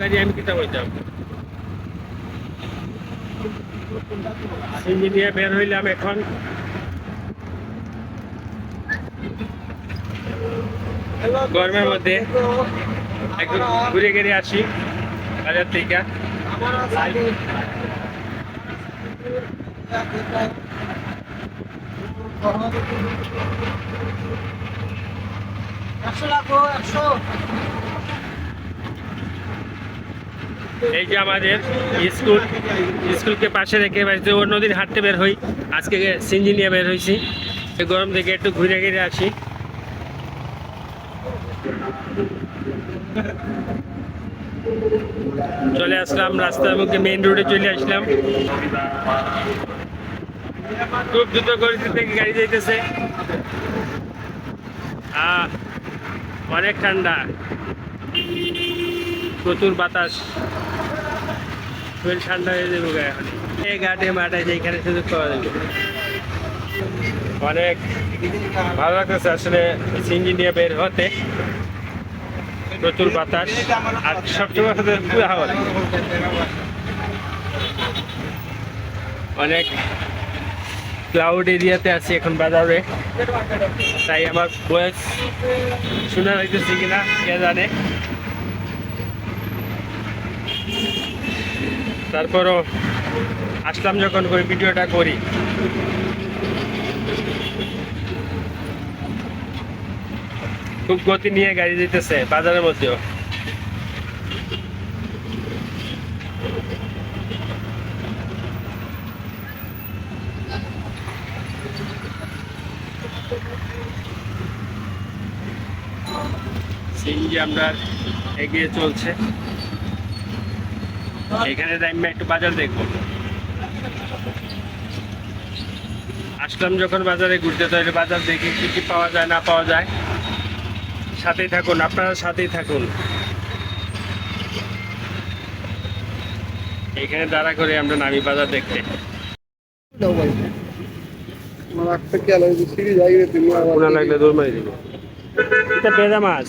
গাড়ি আমি কিতাব হইতাম। ইঞ্জিনিয়ার বের হইলাম এখন। গরমের মধ্যে একটু ঘুরে ঘুরে আসি, বাজার থেকে। একশো লাগবো, একশো। এই যে আমাদের স্কুল, স্কুলকে পাশে রেখে বাড়িতে অন্যদিন হাঁটতে বের হই, আজকে সিঞ্জি নিয়ে বের হয়েছি গরম থেকে একটু ঘুরে ঘিরে আসি। চলে আসলাম রাস্তার মুখে মেইন রোডে চলে আসলাম। খুব দ্রুত গতিতে থেকে গাড়ি যাইতেছে। অনেক ঠান্ডা। প্রচুর বাতাস। ঠান্ডা হয়ে এখন। ঘাটে মাঠে যেখানে শুধু অনেক ভালো লাগতেছে আসলে সিঞ্জি নিয়ে বের হতে। প্রচুর বাতাস। আর সবচেয়ে হাওয়া। অনেক ক্লাউড এরিয়াতে আছি এখন বাজারে। তাই আমার বয়স শোনা হইতেছে কিনা, কে জানে? তারপরও আসলাম যখন করে ভিডিওটা করি। খুব গতি নিয়ে গাড়ি যেতেছে বাজারের মধ্যেও। আমরা এগিয়ে চলছে। এখানে টাইমে একটু বাজার দেখব। আসলাম যখন বাজারে ঘুরতে তাহলে বাজার দেখি কি কি পাওয়া যায় না পাওয়া যায়। সাথেই থাকুন আপনারা সাথেই থাকুন। এখানে দাঁড়া করে আমরা নামি বাজার দেখতে। লাগলে দৌড় মারি দিব। এটা মাছ।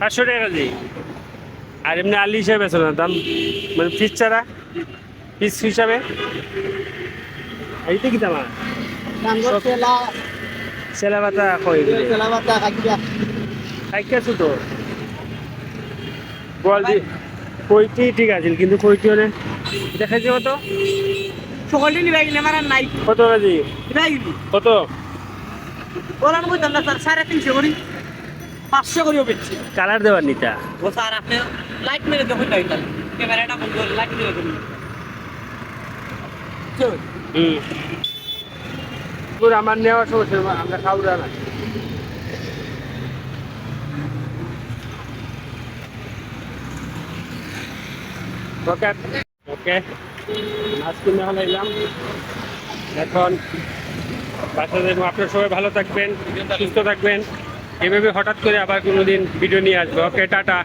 পাঁচশো টাকা কেজি। আর এমনি আলি হিসাবে বেছো না দাম মানে পিস ছাড়া পিস হিসাবে? এইটা কি দাম? সেলা পাতা কই খাইকে ছোট বল দি কইটি ঠিক আছে কিন্তু কইটি হলে এটা খাইছে কত গেলে আমার নাই। কত কেজি? কত? ওরা আমি কইতাম না স্যার সাড়ে তিনশো করি। পাঁচশো করিও বেচছি কালার দেওয়ার নিতা? ও স্যার আপনি লাইট মেরে দেখুন না ক্যামেরাটা বন্ধ করে লাইট মেরে দেখুন হুম। আমার নেওয়ার সমস্যা আমরা খাব না ওকে ওকে মাছ কিনে হলে এলাম। এখন বাচ্চাদের দেখব আপনারা সবাই ভালো থাকবেন সুস্থ থাকবেন। এভাবে হঠাৎ করে আবার কোনোদিন ভিডিও নিয়ে আসব। Okay tata.